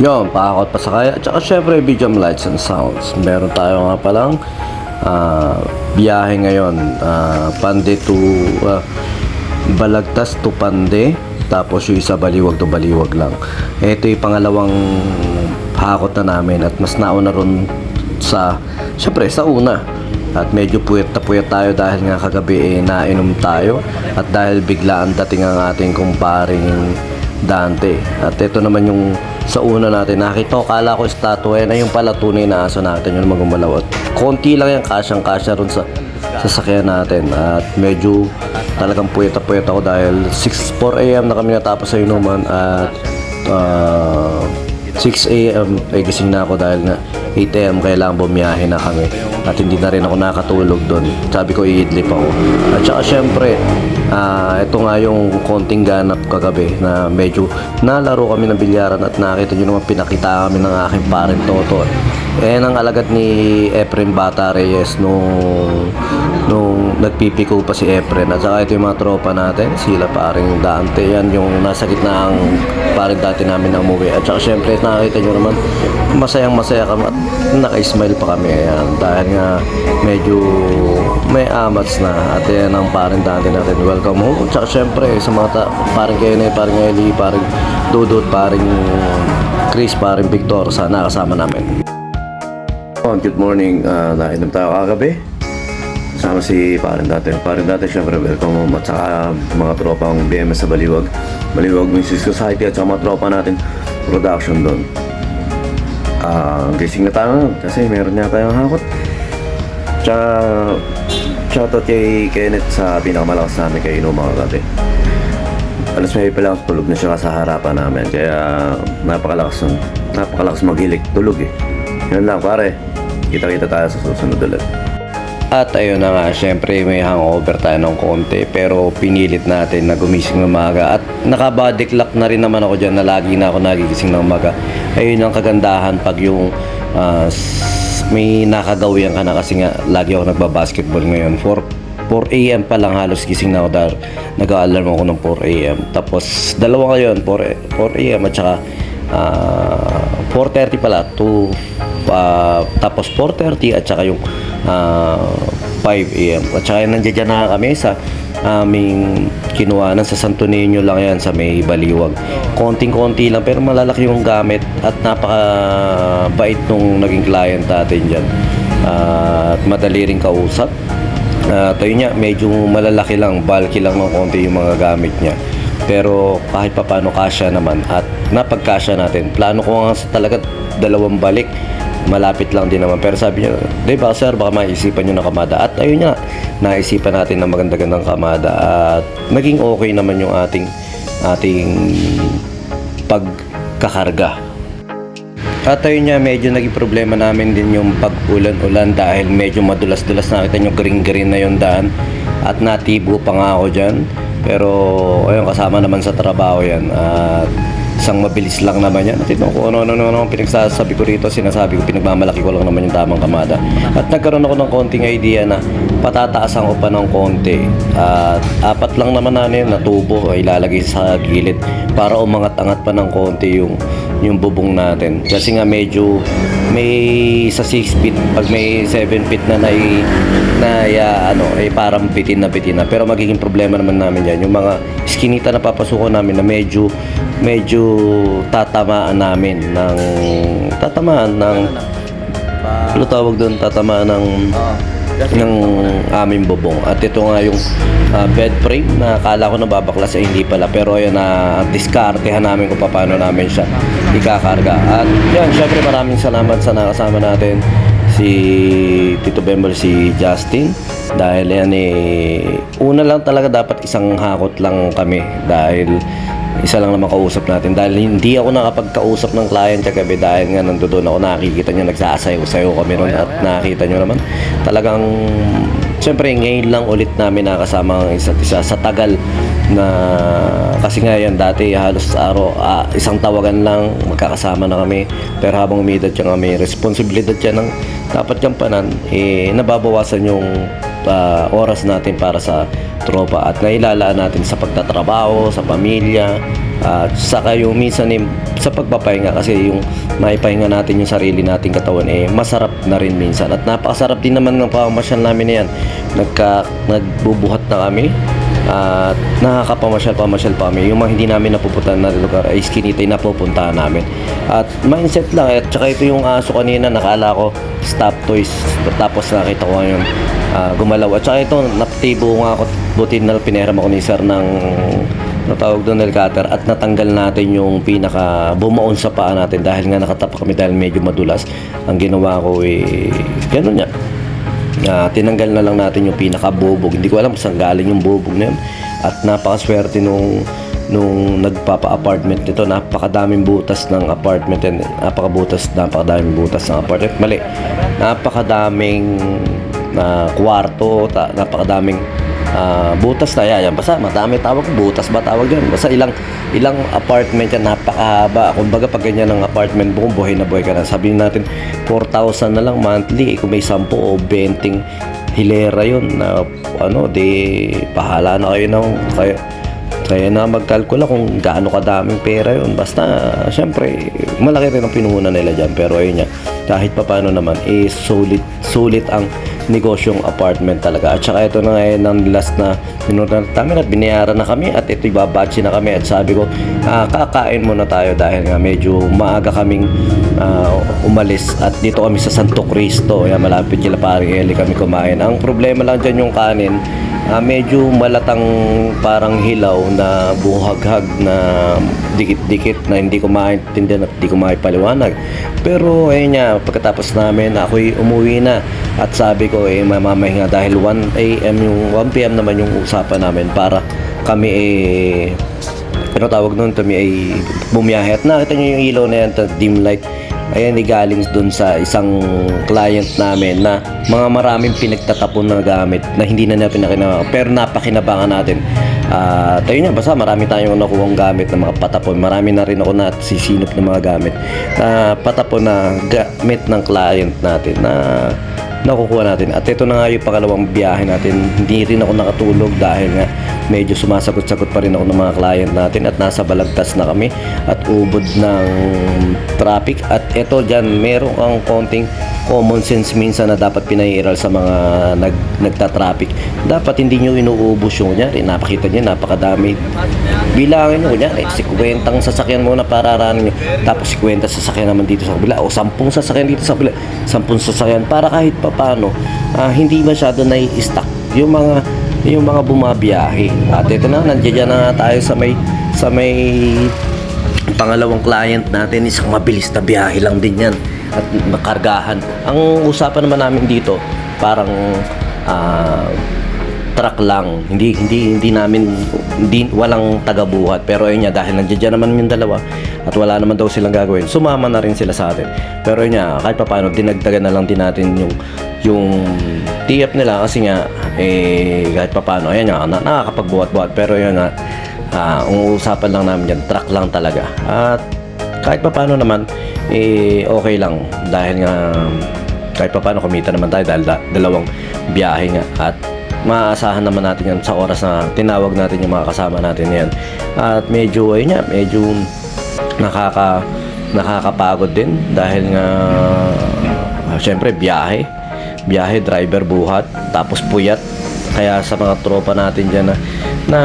Yun, pakakot pa sa kaya. At saka syempre, Bijam Lights and Sounds. Meron tayo nga palang ah, biyahe ngayon. ah, Pande to ah, Balagtas to Pande. Tapos yung isa baliwag to baliwag lang. Ito yung pangalawang hakot na namin at mas nauna ron sa, syempre sa una. At medyo puyat na puyat tayo dahil nga kagabi eh, nainom tayo at dahil bigla ang dating ang ating kumparing Dante. At ito naman yung sa una natin, nakita ko, kala ko statue na yung pala tunay na aso natin, yung magumalaw. At konti lang yan, kasyang-kasya ron sa sasakyan natin. At medyo talagang puyat na puyat ako dahil 6, 4 a.m. na kami natapos sa inuman at ah, 6 a.m. ay gising na ako dahil nga 8 a.m. kailangan bumiyahe na kami at hindi na rin ako nakatulog doon. Sabi ko iidlip ako. At saka syempre, ah, ito nga yung konting ganap kagabi na medyo nalaro kami ng bilyaran at nakita nyo naman pinakita kami ng aking parent Toto. Eh, ang alagad ni Efren Bata Reyes nung, nung nagpipiko pa si Efren. At saka ito yung mga tropa natin, sila paring Dante. Yan yung nasa gitna ang paring dati namin na umuwi. At saka syempre nakita nyo naman, masayang masaya kami at naka-smile pa kami. Ayan, dahil nga medyo may amats na. At yan ang paring Dante natin. Welcome home. At saka syempre sa mga ta- paring Kene, paring Eli, paring Dudut, paring Chris, paring Victor, sana kasama namin. Oh, good morning. Uh, nainom tayo kagabi. Kasama si Parin Dati. Parin Dati, syempre, welcome home. At saka mga tropang BMS sa Baliwag. Baliwag Music Society at saka mga tropa natin production doon. Ah, gising na tayo kasi meron niya tayong hakot. Tsaka, shoutout kay Kenneth sa pinakamalakas namin kay Ino mga gabi. Alas may pa lang tulog na siya sa harapan namin. Kaya napakalakas. Napakalakas maghilik. Tulog eh. Yun lang pare. Kita-kita tayo sa susunod ulit. At ayun na nga, syempre may hangover tayo ng konti pero pinilit natin na gumising ng umaga at naka-body clock na rin naman ako dyan na lagi na ako nagigising ng umaga. Ayun ang kagandahan pag yung s- may nakagawian ka na kasi nga lagi ako nagbabasketball ngayon. 4, 4 a.m. pa lang halos gising na ako dahil nag-alarm ako ng 4 a.m. Tapos dalawa ngayon, 4, 4 a.m. at saka ah, 4.30 pala to ah, tapos 4.30 at saka yung ah, 5 a.m. At saka nandiyan na kami sa aming kinuhanan sa Santo Niño lang yan sa may baliwag. Konting-konti lang pero malalaki yung gamit at napaka-bait nung naging client natin dyan. Ah, at madali rin kausap. At ayun nga, medyo malalaki lang, bulky lang ng konti yung mga gamit niya. Pero kahit pa paano kasya naman at napagkasya natin. Plano ko nga talaga dalawang balik. Malapit lang din naman. Pero sabi niya, di ba sir, baka maisipan nyo ng kamada. At ayun nga, naisipan natin ng maganda-gandang kamada. At naging okay naman yung ating ating pagkakarga. At ayun nga, medyo naging problema namin din yung pag-ulan-ulan dahil medyo madulas-dulas nakita nyo green-green na yung daan at natibo pa nga ako dyan. Pero ayun, kasama naman sa trabaho yan at isang mabilis lang naman yan. At ito kung ano-ano ano, pinagsasabi ko rito, sinasabi ko, pinagmamalaki ko lang naman yung tamang kamada. At nagkaroon ako ng konting idea na patataasan ko pa ng konti. At apat lang naman na ano yun, na tubo ay ilalagay sa gilid para umangat-angat pa ng konti yung yung bubong natin. Kasi nga medyo may sa 6 feet, pag may 7 feet na na, na ya, ano, ay parang bitin na bitin na. Pero magiging problema naman namin yan. Yung mga skinita na papasukan namin na medyo medyo tatamaan namin ng tatamaan ng ano tawag doon tatamaan ng ng aming bubong. At ito nga yung ah, bed frame na akala ko nababaklas ay hindi pala. Pero ayun na diskartehan namin kung paano namin siya ikakarga. At yan, syempre maraming salamat sa nakasama natin si Tito Bembol, si Justin. Dahil yan eh, una lang talaga dapat isang hakot lang kami. Dahil isa lang naman kausap natin dahil hindi ako nakapagkausap ng client kagabi dahil nga nandoon ako nakikita nyo nagsasayaw-sayaw kami ron at nakita nyo naman talagang syempre ngayon lang ulit namin nakasama ang isa't isa sa tagal na kasi nga yan dati halos araw ah, isang tawagan lang magkakasama na kami. Pero habang umidad siya kami responsibilidad siya ng dapat gampanan eh nababawasan yung ah, oras natin para sa tropa. At nailalaan natin sa pagtatrabaho, sa pamilya, at saka yung minsan eh, sa pagpapahinga. Kasi yung maipahinga natin yung sarili nating katawan eh masarap na rin minsan. At napakasarap din naman ng pamamasyal namin na yan. Nagka, nagbubuhat na kami at nakakapamasyal-pamasyal pa kami. Yung mga hindi namin napupuntahan na lugar ay skinita yung napupuntahan namin. At mindset lang at saka ito yung aso kanina nakala ko stop toys. Tapos nakita ko yung ah, gumalaw. At saka ito naptibo nga ako. Buti na pinahiram ako ni sir ng ano tawag doon nail cutter. At natanggal natin yung pinaka bumaon sa paa natin. Dahil nga nakatapak kami dahil medyo madulas. Ang ginawa ko eh ganun niya na tinanggal na lang natin yung pinaka-bubog. Hindi ko alam kung saan galing yung bubog na yun. At napakaswerte nung nung nagpapa-apartment nito, napakadaming butas ng apartment and napakabutas, napakadaming butas ng apartment. Mali. Napakadaming na kwarto, ta, napakadaming ah, butas na yan. Basta madami tawag butas ba tawag yan. Basta ilang ilang apartment yan napakahaba. Kumbaga pag ganyan ng apartment mo, buhay na buhay ka na. Sabihin natin 4,000 na lang monthly. Eh, kung may 10 o 20 hilera yun na ano, di pahala na kayo ng kayo, kaya na magkalkula kung gaano kadaming pera yun. Basta, syempre, malaki rin ang pinuhunan nila dyan. Pero ayun nga, kahit pa paano naman, eh, sulit, sulit ang negosyong apartment talaga. At saka ito na ngayon ang last na minunan namin at binayaran na kami at ito ibabatsi na kami at sabi ko ah, kakain muna tayo dahil nga medyo maaga kaming ah, umalis at dito kami sa Santo Cristo yan malapit kila paring Eli kami kumain ang problema lang dyan yung kanin ah, medyo malatang parang hilaw na buhaghag na dikit-dikit na hindi ko maintindihan at hindi ko maipaliwanag. Pero ayun nga, pagkatapos namin, ako'y umuwi na at sabi ko eh mamamahinga dahil 1 a.m. yung 1 p.m. naman yung usapan namin para kami eh ano tawag nun, kami ay bumiyahe at nakita nyo yung ilaw na yan, dim light ayan ni galing dun sa isang client namin na mga maraming pinagtatapon na gamit na hindi na natin nakina pero napakinabangan natin. Ah, tayo nga basta marami tayong nakuhang gamit na mga patapon. Marami na rin ako na sisinop ng mga gamit na patapon na gamit ng client natin na nakukuha natin. At ito na nga yung pangalawang biyahe natin. Hindi rin ako nakatulog dahil nga medyo sumasagot-sagot pa rin ako ng mga client natin at nasa balagtas na kami at ubod ng traffic. At ito dyan, meron kang konting common sense minsan na dapat pinairal sa mga nag, nagta-traffic. Dapat hindi nyo inuubos yung kunyari. Napakita nyo, napakadami. Bilangin nyo, kunyari, si kwentang sasakyan muna pararanin nyo. Tapos si kwenta sasakyan naman dito sa kabila. O sampung sasakyan dito sa kabila. Sampung sasakyan. Para kahit pa paano, ah, hindi masyado nai-stack yung mga yung mga bumabiyahe. At ito na, nandiyan na tayo sa may sa may pangalawang client natin isang mabilis na biyahe lang din yan at makargahan ang usapan naman namin dito parang ah, truck lang hindi hindi hindi namin hindi walang tagabuhat pero ayun nga dahil nandiyan naman yung dalawa at wala naman daw silang gagawin sumama na rin sila sa atin pero ayun nga kahit pa paano dinagdagan na lang din natin yung yung tiyap nila kasi nga eh kahit pa paano ayan nga na, nakakapagbuhat-buhat pero yun nga Ah, ang lang namin yan, truck lang talaga. At kahit pa paano naman, eh, okay lang. Dahil nga, kahit pa paano kumita naman tayo dahil da- dalawang biyahe nga. At maaasahan naman natin yan sa oras na tinawag natin yung mga kasama natin yan. At medyo, ayun nga, medyo nakaka, nakakapagod din dahil nga, ah, syempre, biyahe. Biyahe, driver, buhat, tapos puyat. Kaya sa mga tropa natin dyan na, na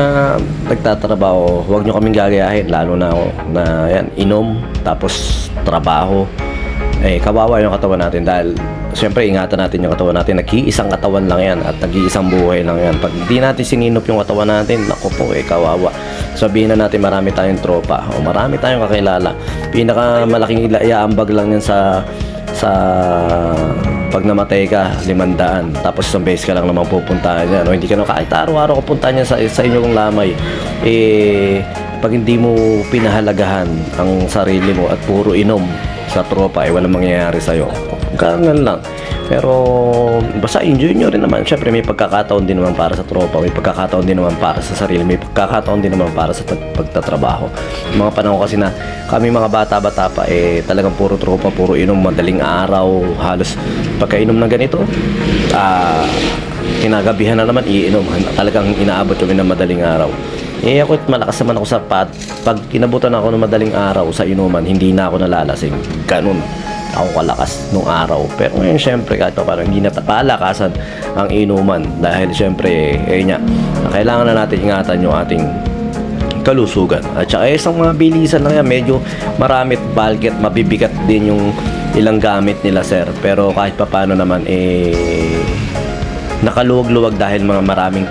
nagtatrabaho, huwag nyo kaming gagayahin, lalo na ako na yan, inom, tapos trabaho. Eh, kawawa yung katawan natin dahil siyempre ingatan natin yung katawan natin. Nag-iisang katawan lang yan at nag-iisang buhay lang yan. Pag di natin sininop yung katawan natin, naku po eh, kawawa. Sabihin na natin marami tayong tropa o marami tayong kakilala. Pinakamalaking ila- iaambag lang yan sa sa pag namatay ka, limandaan. Tapos isang beses ka lang naman pupuntahan yan. O hindi ka na kahit araw-araw ka puntahan yan sa, sa inyong lamay. Eh, pag hindi mo pinahalagahan ang sarili mo at puro inom sa tropa, eh walang mangyayari sa'yo. Ganun lang. Pero basta enjoy nyo rin naman. Siyempre may pagkakataon din naman para sa tropa, may pagkakataon din naman para sa sarili, may pagkakataon din naman para sa pag- pagtatrabaho. Mga panahon kasi na kami mga bata-bata pa eh talagang puro tropa, puro inom, madaling araw, halos pagkainom ng ganito, ah kinagabihan na naman iinom. Talagang inaabot kami ng madaling araw. Eh ako malakas naman ako sa pat. Pag kinabutan ako ng madaling araw sa inuman, hindi na ako nalalasing. Ganun ako kalakas nung araw. Pero ngayon syempre kahit pa parang hindi na palakasan ang inuman dahil syempre eh nga kailangan na natin ingatan yung ating kalusugan. At saka isang mga bilisan lang yan, medyo marami at bulky at mabibigat din yung ilang gamit nila sir. Pero kahit pa paano naman eh nakaluwag-luwag dahil mga maraming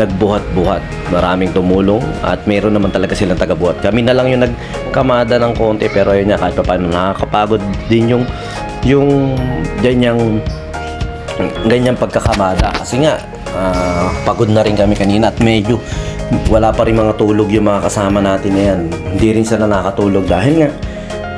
nagbuhat-buhat. Maraming tumulong at meron naman talaga silang tagabuhat. Kami na lang yung nagkamada ng konti pero yun nga kahit pa paano nakakapagod din yung yung ganyang ganyang pagkakamada kasi nga ah, pagod na rin kami kanina at medyo wala pa rin mga tulog yung mga kasama natin na yan hindi rin sila nakatulog dahil nga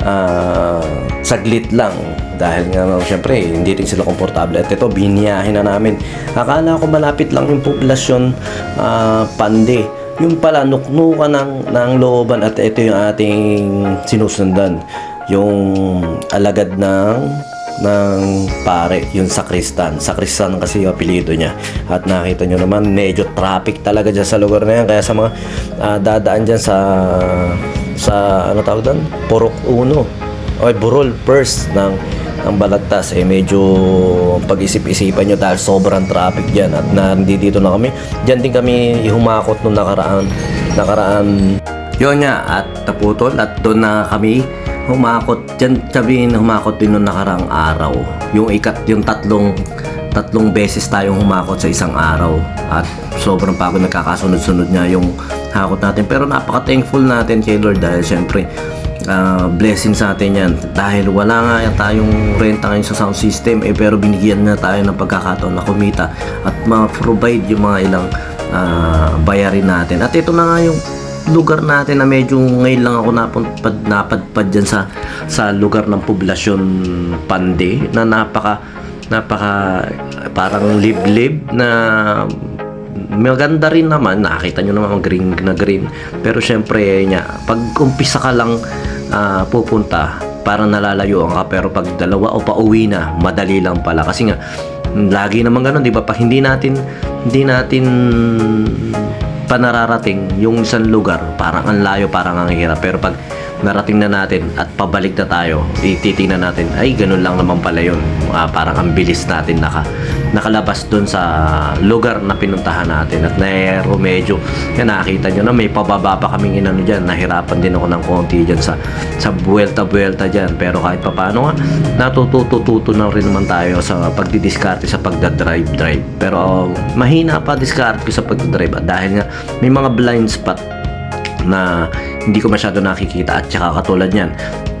ah, saglit lang dahil nga no, syempre hindi rin sila komportable at ito biniyahin na namin akala ko malapit lang yung populasyon ah, pande yung pala nuknukan ng, ng looban at ito yung ating sinusundan yung alagad ng ng pare, yung sakristan. Sakristan kasi yung apelido niya. At nakita nyo naman, medyo traffic talaga dyan sa lugar na yan. Kaya sa mga ah, dadaan dyan sa sa ano tawag doon? Purok Uno. O Burol first ng ang balagtas. Eh medyo pag-isip-isipan nyo dahil sobrang traffic dyan at nandito na kami. Dyan din kami humakot nung nakaraan nakaraan. Yun nga at naputol at doon na kami humakot. Dyan sabihin humakot din nung nakarang araw. Yung ikat yung tatlong tatlong beses tayong humakot sa isang araw. At sobrang pagod nagkakasunod-sunod niya yung hakot natin. Pero napaka-thankful natin kay Lord dahil syempre ah, blessing sa atin yan. Dahil wala nga tayong renta ngayon sa sound system eh pero binigyan na tayo ng pagkakataon na kumita at ma-provide yung mga ilang ah, bayarin natin. At ito na nga yung lugar natin na medyo ngayon lang ako napadpad, napadpad dyan sa, sa lugar ng poblasyon Pande na napaka napaka parang liblib na maganda rin naman nakita nyo naman green na green. Pero syempre nya pag umpisa ka lang ah, pupunta parang nalalayo ka pero pag dalawa o pauwi na madali lang pala. Kasi nga lagi naman ganun di ba? Pag hindi natin hindi natin panararating yung isang lugar parang ang layo parang ang hirap. Pero pag narating na natin at pabalik na tayo ititingnan natin ay ganun lang naman pala yun. Ah, parang ang bilis natin naka, nakalabas dun sa lugar na pinuntahan natin. At naero medyo yan nakita nyo na may pababa pa kaming inano dyan. Nahirapan din ako ng konti dyan sa sa buwelta-buwelta dyan. Pero kahit pa paano nga natututututo na rin naman tayo sa pagdidiskarte sa pagdadrive drive pero oh, mahina pa diskarte ko sa pagdadrive. Dahil nga may mga blind spot na hindi ko masyado nakikita at saka katulad yan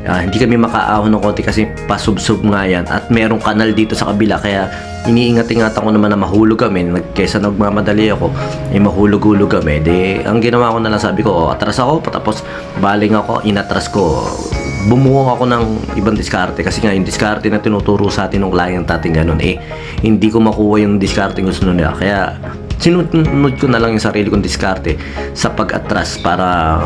ah, hindi kami makaahon ng konti kasi pasubsob nga yan at merong kanal dito sa kabila. Kaya iniingat-ingatan ko naman na mahulog kami. Kesa nagmamadali ako eh mahulog-hulog kami. De ang ginawa ko na lang sabi ko oh, atras ako. Tapos baling ako inatras ko. Bumuo ako ng ibang diskarte kasi nga yung diskarte na tinuturo sa atin ng client natin ganun eh hindi ko makuha yung diskarte gusto nila. Kaya sinunod ko na lang yung sarili kong diskarte sa pag-atras para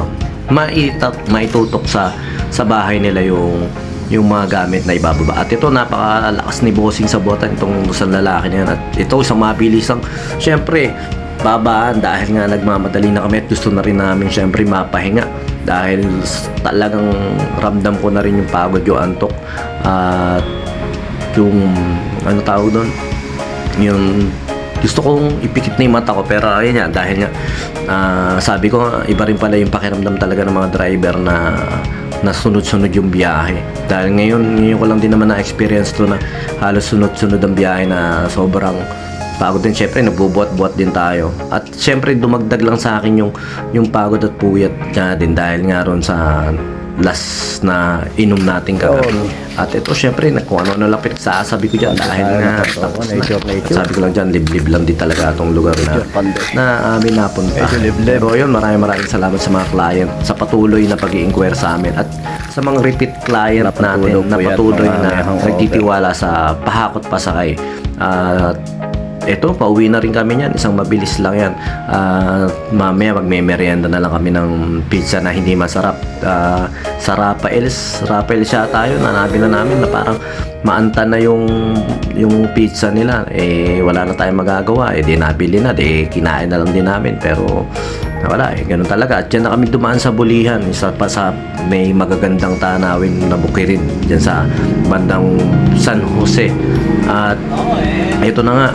maitat, maitutok sa sa bahay nila yung yung mga gamit na ibababa. At ito napakalakas ni bossing sa botan itong sa lalaki na. At ito sa mabilisang syempre babaan dahil nga nagmamadali na kami at gusto na rin namin syempre mapahinga dahil talagang ramdam ko na rin yung pagod yung antok at yung ano tawag doon yung gusto kong ipikit na yung mata ko pero ayun nga dahil nga ah, sabi ko iba rin pala yung pakiramdam talaga ng mga driver na na sunod-sunod yung biyahe. Dahil ngayon ngayon ko lang din naman na-experience to na halos sunod-sunod ang biyahe na sobrang pagod din. Syempre nagbubuhat-buhat din tayo. At syempre dumagdag lang sa akin yung yung pagod at puyat nga din dahil nga ron sa last na inom natin kagabi. At ito syempre, na- kung ano na lapit sa sabi ko dyan dahil napunta. tapos na. At sabi ko lang dyan, liblib lang din talaga itong lugar na, na amin napunta. Medyo liblib. Pero yun, maraming maraming salamat sa mga client sa patuloy na pag inquire sa amin at sa mga repeat client natin na patuloy na nagtitiwala sa pahakot pasakay. At eto, pauwi na rin kami niyan. Isang mabilis lang yan. At mamaya magme-merienda na lang kami ng pizza na hindi masarap. Ah, sa Rafael's, Rafael's siya tayo. Nanabi na namin na parang maanta na yung yung pizza nila. Eh, wala na tayong magagawa. Eh, di nabili na. Di kinain na lang din namin. Pero wala eh, ganun talaga. At dyan na kami dumaan sa bulihan. Isa pa sa may magagandang tanawin na bukirin. Dyan sa bandang San Jose. At ito na nga,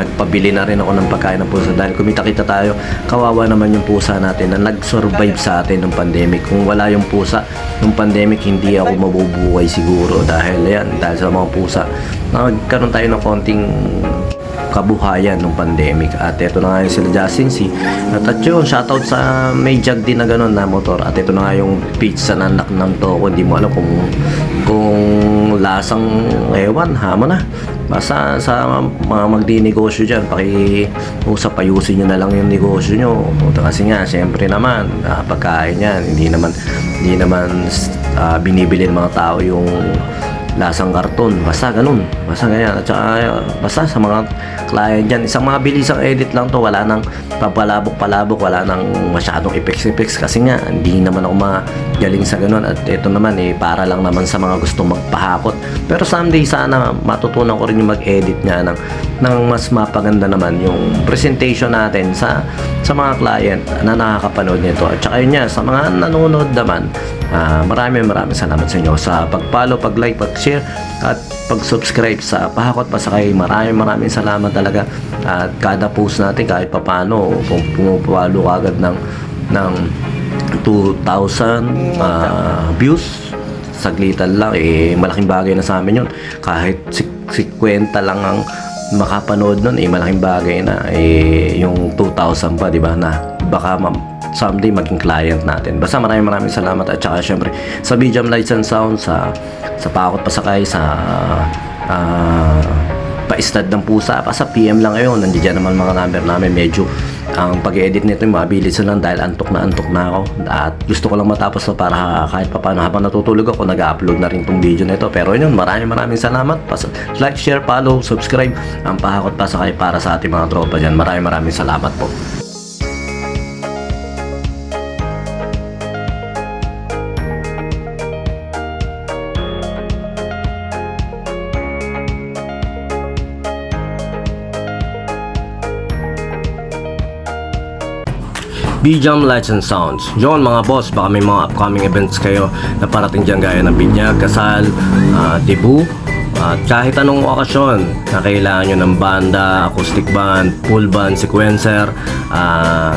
nagpabili na rin ako ng pagkain ng pusa dahil kumita-kita tayo. Kawawa naman yung pusa natin na nag-survive sa atin ng pandemic. Kung wala yung pusa ng pandemic, hindi ako mabubuhay siguro dahil yan, dahil sa mga pusa. Nagkaroon tayo ng konting kabuhayan ng pandemic. At ito na nga yung sila Justin C at at yun shoutout sa may jug din na ganun na motor. At ito na nga yung pizza na anak ng toko. Hindi mo alam kung kung lasang ewan. Hama na. Basta sa mga magdinegosyo dyan pakiusap ayusin nyo na lang yung negosyo nyo. Kasi nga syempre naman ah, pagkain yan. Hindi naman hindi naman ah, binibili ng mga tao yung lasang karton. Basta ganun. Basta ganyan. At saka, basta sa mga client dyan, isang mga bilisang edit lang to. Wala nang papalabok-palabok, wala nang masyadong effects-effects kasi nga, hindi naman ako magaling sa ganun. At ito naman eh, para lang naman sa mga gusto magpahakot. Pero someday sana matutunan ko rin yung mag-edit niya ng, ng mas mapaganda naman yung presentation natin sa sa mga client na nakakapanood nito. At saka yun nga, sa mga nanonood naman, Ah, maraming maraming salamat sa inyo sa pag-follow, pag-like, pag-share at pag-subscribe sa Pahakot Pasakay. Maraming maraming salamat talaga. At kada post natin kahit papano kung pumapalo agad ng ng 2,000 ah, views saglitan lang eh malaking bagay na sa amin yun kahit si, si kwenta lang ang makapanood nun eh malaking bagay na eh yung 2,000 pa di ba na baka ma- someday maging client natin. Basta maraming maraming salamat at saka syempre sa Bijam Lights and Sound sa sa Pakot Pasakay sa ah, paistad ng pusa pa. Sa PM lang ngayon nandiyan naman mga number namin. Medyo ang pag-edit nito mabilis lang dahil antok na antok na ako. At gusto ko lang matapos to para kahit papaano habang natutulog ako nag-upload na rin tong video nito. Pero yun maraming maraming salamat. Pas like, share, follow, subscribe ang pahakot pa sa kay para sa ating mga tropa dyan. Maraming maraming salamat po Bijam Lights and Sounds. Yon mga boss, baka may mga upcoming events kayo na parating dyan gaya ng binyag, kasal, ah, debut, at kahit anong okasyon na kailangan nyo ng banda, acoustic band, full band, sequencer, ah,